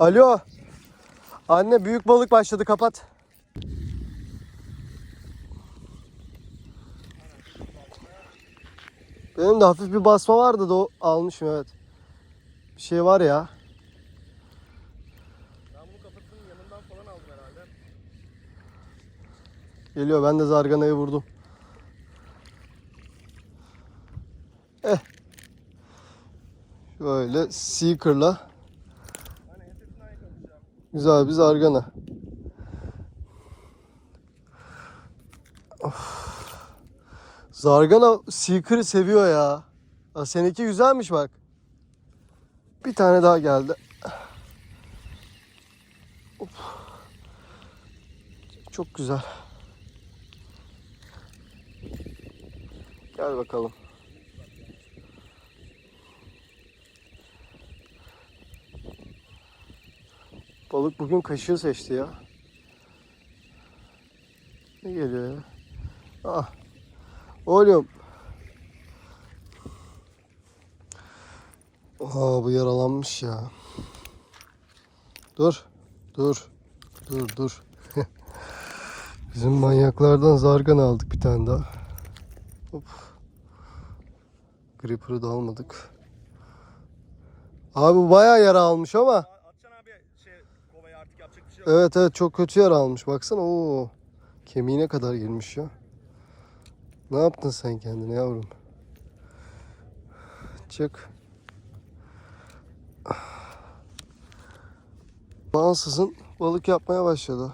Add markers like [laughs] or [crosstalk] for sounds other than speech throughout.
Alo. Anne büyük balık başladı kapat. Benim de hafif bir basma vardı da o almışım evet. Bir şey var ya. Ben bunu kapatının yanından falan aldım herhalde. Geliyor ben de zarganayı vurdum. Eh. Şöyle seeker'la. Güzel bir zargana. Of. Zargana seeker'ı seviyor ya. Ha, seninki güzelmiş bak. Bir tane daha geldi. Hop. Çok güzel. Gel bakalım. Balık bugün kaşığı seçti ya. Ne geliyor ya? Ah. Oğlum. Aa bu yaralanmış ya. Dur. Dur. Dur dur. [laughs] Bizim manyaklardan zargan aldık bir tane daha. Hop. Gripper'ı da almadık. Abi bayağı yara almış ama. Aa, Atacaksın abi şey kovaya artık yapacak bir şey yok. Evet evet çok kötü yara almış. Baksana o kemiğine kadar girmiş ya. Ne yaptın sen kendine yavrum? Çık. Ansızın balık yapmaya başladı.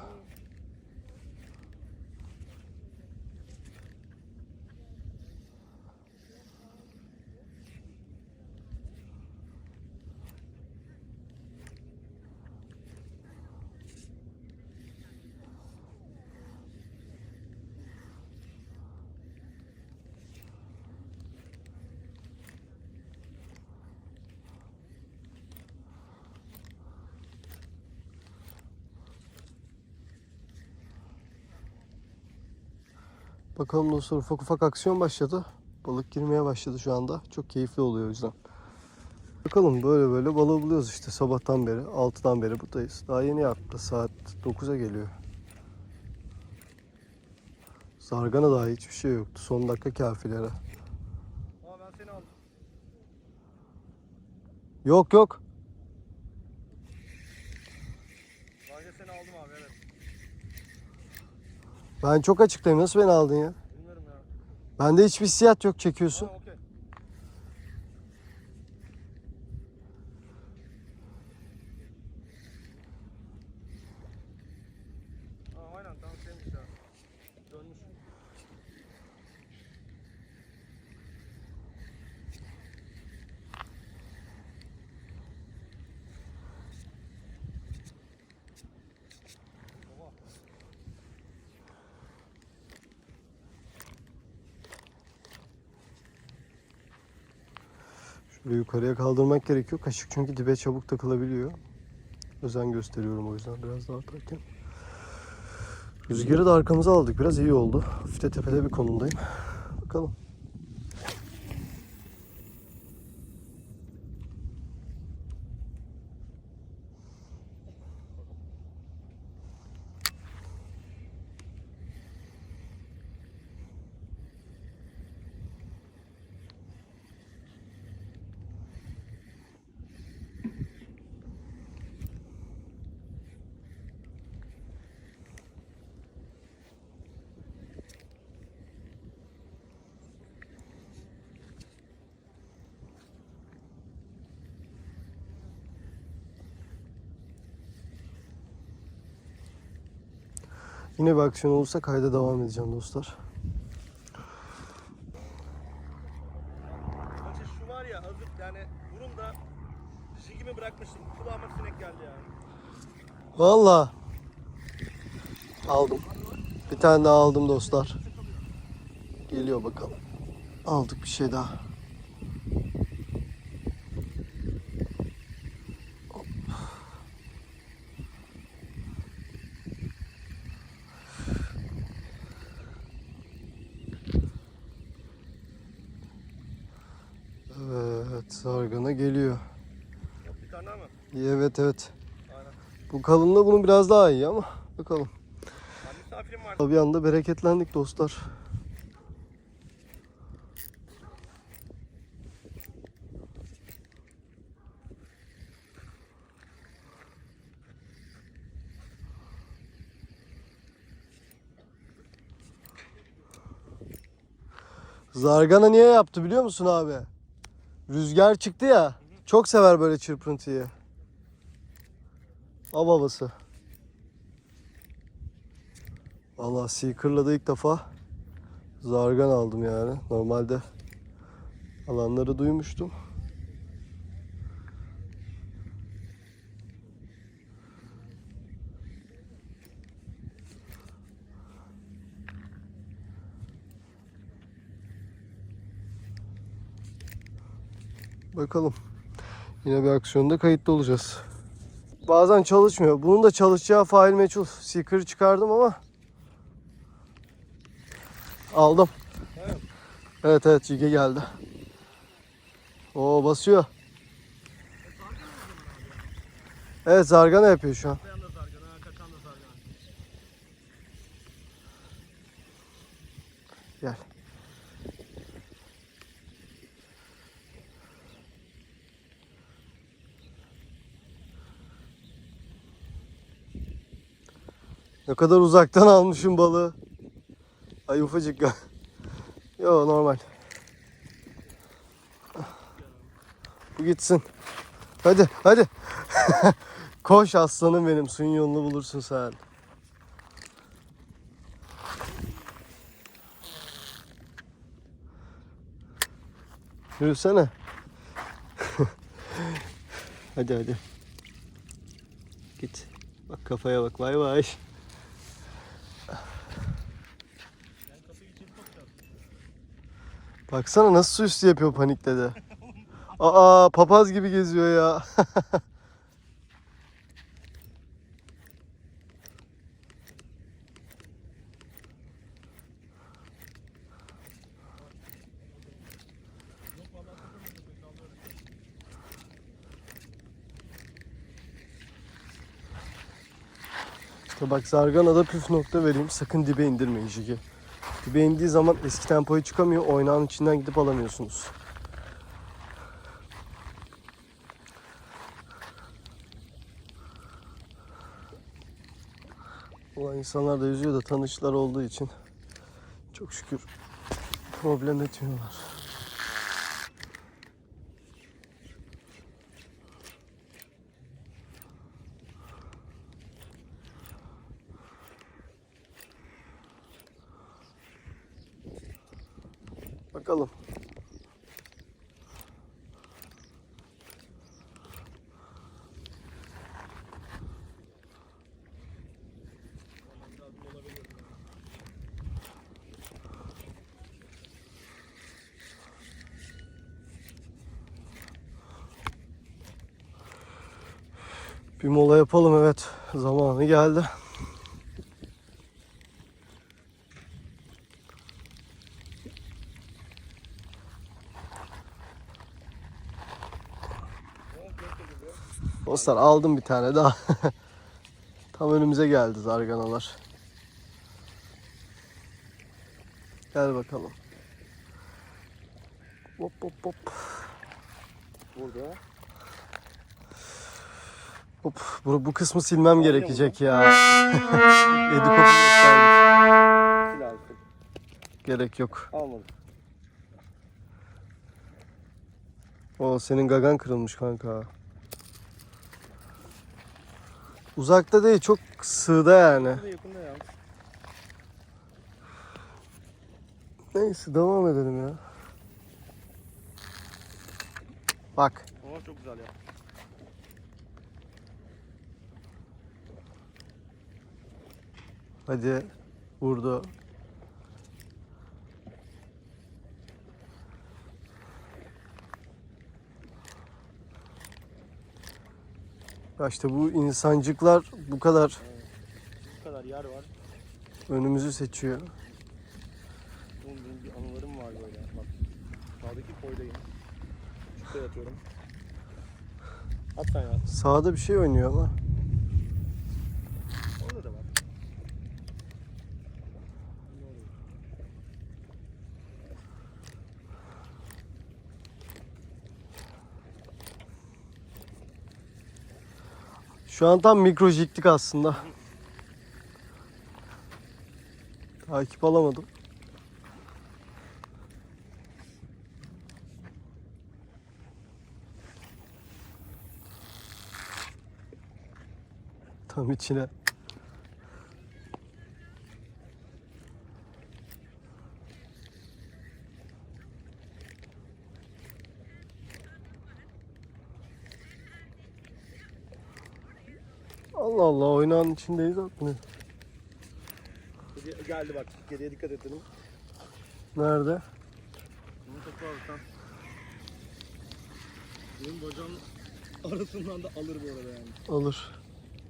Bakalım dostlar ufak ufak aksiyon başladı. Balık girmeye başladı şu anda. Çok keyifli oluyor o yüzden. Bakalım böyle böyle balığı buluyoruz işte sabahtan beri. 6'dan beri buradayız. Daha yeni yaptı. Saat 9'a geliyor. Zargana daha hiçbir şey yoktu. Son dakika kafilere. Ama ben seni aldım. Yok yok. Bence seni aldım abi evet. Ben çok açıktayım. Nasıl beni aldın ya? Bilmiyorum ya. Bende hiçbir hissiyat yok çekiyorsun. Aa aynen tamam şeymiş ya. Dönmüş. Oha. Şöyle yukarıya kaldırmak gerekiyor. Kaşık çünkü dibe çabuk takılabiliyor. Özen gösteriyorum o yüzden biraz daha atarken. Rüzgarı da arkamıza aldık. Biraz iyi oldu. Hafif de tepede bir konumdayım. Bakalım. Yine bir aksiyon olursa kayda devam edeceğim dostlar. Önce şu var ya azıcık yani burun da jigimi bırakmıştım. Kulağıma sinek geldi yani. Valla. Aldım. Bir tane daha aldım dostlar. Geliyor bakalım. Aldık bir şey daha. Hop. Evet? Evet. Aynen. Bu kalınlığı bunun biraz daha iyi ama bakalım. Var. Bir anda bereketlendik dostlar. Zargana niye yaptı biliyor musun abi? Rüzgar çıktı ya. Çok sever böyle çırpıntıyı. Av havası. Valla Seeker'la da ilk defa zargan aldım yani. Normalde alanları duymuştum. Bakalım. Yine bir aksiyonda kayıtlı olacağız. Bazen çalışmıyor. Bunun da çalışacağı fail meçhul. Seeker'ı çıkardım ama Aldım. Evet. Evet evet Cige geldi. Oo basıyor. Evet zargana yapıyor şu an. Kayan da zargana, kaçan da zargana. Gel. Ne kadar uzaktan almışım balığı. Ay ufacık ya. Yo normal. Bu gitsin. Hadi hadi. [laughs] Koş aslanım benim. Suyun yolunu bulursun sen. Yürüsene. [laughs] hadi hadi. Git. Bak kafaya bak. Vay vay. Baksana nasıl su üstü yapıyor panikledi. Aa papaz gibi geziyor ya. [laughs] İşte bak Zargana'da püf nokta vereyim. Sakın dibe indirmeyin jigi. Dibe indiği zaman eski tempoya çıkamıyor. Oynağın içinden gidip alamıyorsunuz. Ulan insanlar da yüzüyor da tanışlar olduğu için çok şükür problem etmiyorlar. Bakalım. Bir mola yapalım evet. Zamanı geldi. Dostlar aldım bir tane daha. [laughs] Tam önümüze geldi zarganalar. Gel bakalım. Hop hop hop. Burada. Hop. Bu, bu kısmı silmem gerekecek ya. [laughs] Yedi kopu. Gerek yok. Almadım. O senin gagan kırılmış kanka. Uzakta değil çok sığda yani. Burada yakında ya. Neyse devam edelim ya. Bak. Ama çok güzel ya. Hadi vurdu. Ya işte bu insancıklar bu kadar Bu kadar yer var. önümüzü seçiyor. Oğlum benim bir anılarım var böyle. Bak. Sağdaki koydayım. Çukta yatıyorum. At sen ya. Sağda bir şey oynuyor ama. Şu an tam mikrojiklik aslında. Takip alamadım. Tam içine. Allah Allah oynağın içindeyiz. Geri- Geldi bak. Geriye dikkat et dedim. Nerede? Bunu topu alırsan. Benim bacağın arasından da alır bu arada yani. Alır.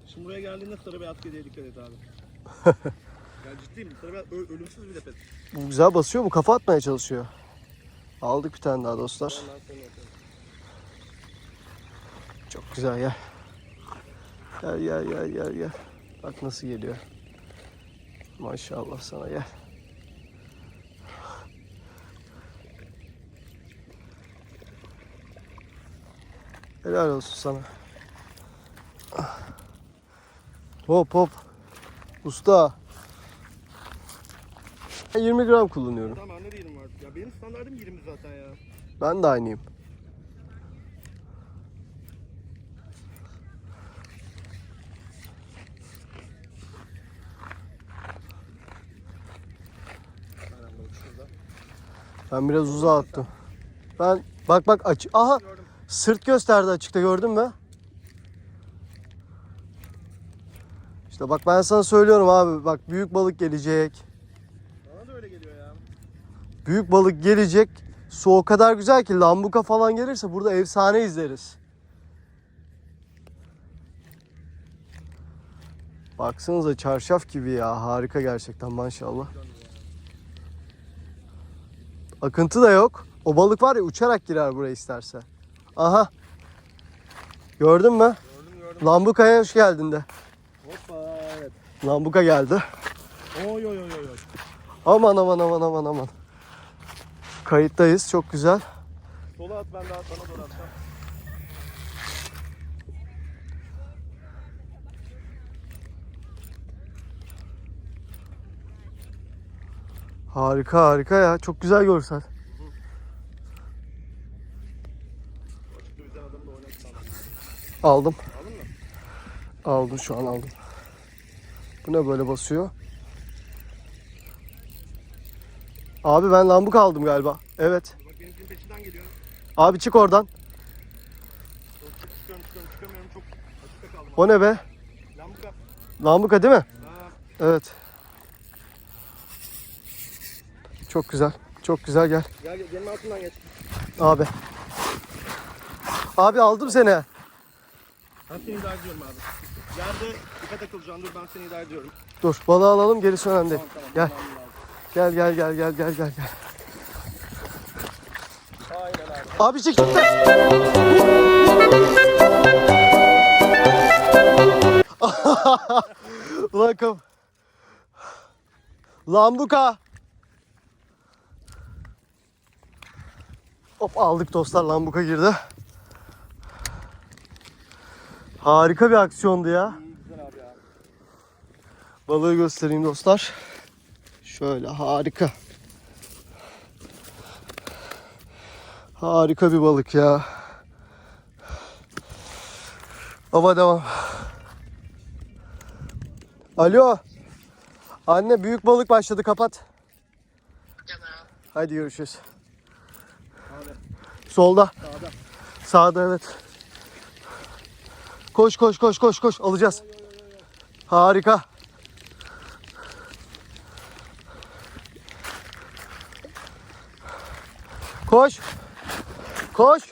Şimdi buraya geldiğinde sarı beyaz kediye dikkat et abi. [laughs] ya ciddiyim. Sarı beyaz ö- ölümsüz bir de pet. Bu güzel basıyor. Bu kafa atmaya çalışıyor. Aldık bir tane daha dostlar. Çok güzel gel. Gel gel gel gel gel. Bak nasıl geliyor. Maşallah sana gel. Helal olsun sana. Hop hop. Usta. Ben 20 gram kullanıyorum. Tamam ne diyelim artık. Ya benim standartım 20 zaten ya. Ben de aynıyım. Aynen bak şurada. Ben biraz uzağa attım. Ben bak bak aç. Aha sırt gösterdi açıkta gördün mü? İşte bak ben sana söylüyorum abi bak büyük balık gelecek. Bana da öyle geliyor ya. Büyük balık gelecek. Su o kadar güzel ki lambuka falan gelirse burada efsane izleriz. Baksanıza çarşaf gibi ya harika gerçekten maşallah. Akıntı da yok. O balık var ya uçarak girer buraya isterse. Aha. Gördün mü? Gördüm gördüm. Lambuka'ya hoş geldin de. Hoppa evet. Lambuka geldi. Oy oy oy oy. Aman aman aman aman aman. Kayıttayız çok güzel. Sola at ben daha sana doğru atacağım. Harika harika ya. Çok güzel görsel. Aldım. Aldım şu an aldım. Bu ne böyle basıyor? Abi ben lambuka aldım galiba. Evet. Abi çık oradan. O ne be? Lambuka. Lambuka değil mi? Evet. Çok güzel. Çok güzel gel. gel gel benim altından geç. Abi. Abi aldım seni. Ben seni idare ediyorum abi. Yerde dikkat akılacaksın dur ben seni idare ediyorum. Dur balığı alalım gerisi önemli değil. Tamam tamam. Gel. Gel gel gel gel gel gel gel. Aynen abi. Abi çık çık. [laughs] Ulan kap. Lambuka. Hop aldık dostlar lambuka girdi. Harika bir aksiyondu ya. Balığı göstereyim dostlar. Şöyle harika. Harika bir balık ya. Baba devam. Alo. Anne büyük balık başladı kapat. Hadi görüşürüz. Solda. sağda. Sağda evet. Koş koş koş koş koş alacağız. Harika. Koş. Koş.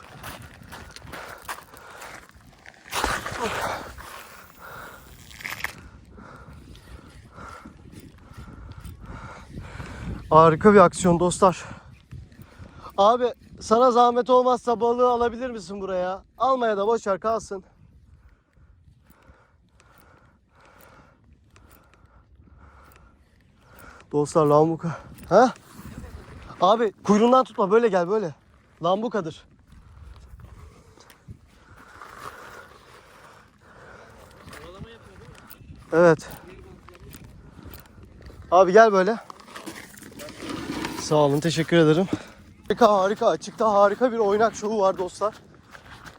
Harika bir aksiyon dostlar. Abi sana zahmet olmazsa balığı alabilir misin buraya? Almaya da boş ver kalsın. Dostlar lambuka. Ha? Abi kuyruğundan tutma böyle gel böyle. Lambukadır. Evet. Abi gel böyle. Sağ olun teşekkür ederim. Harika harika açıkta harika bir oynak şovu var dostlar.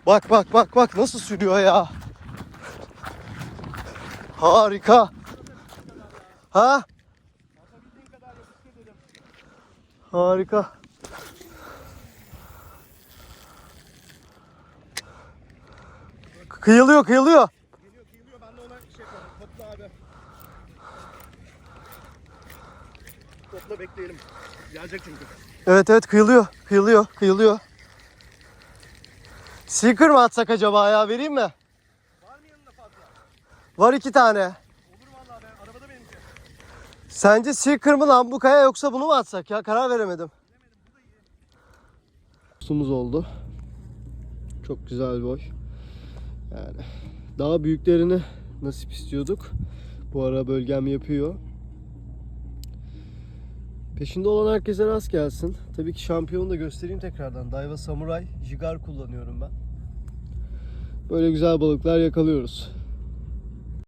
Bak bak bak bak nasıl sürüyor ya. Harika. Ha? Harika. Kıyılıyor kıyılıyor. Topla abi. Topla bekleyelim. Gelecek çünkü. Evet evet kıyılıyor. Kıyılıyor. Kıyılıyor. Seeker mı atsak acaba ya vereyim mi? Var mı yanında fazla? Var iki tane. Olur vallahi ben arabada benimki. Sence Seeker mı lan bu kaya yoksa bunu mu atsak ya? Karar veremedim. Sumuz oldu. Çok güzel boy. Yani daha büyüklerini nasip istiyorduk. Bu ara bölgem yapıyor. Peşinde olan herkese rast gelsin. Tabii ki şampiyonu da göstereyim tekrardan. Daiwa Samurai Jigar kullanıyorum ben. Böyle güzel balıklar yakalıyoruz.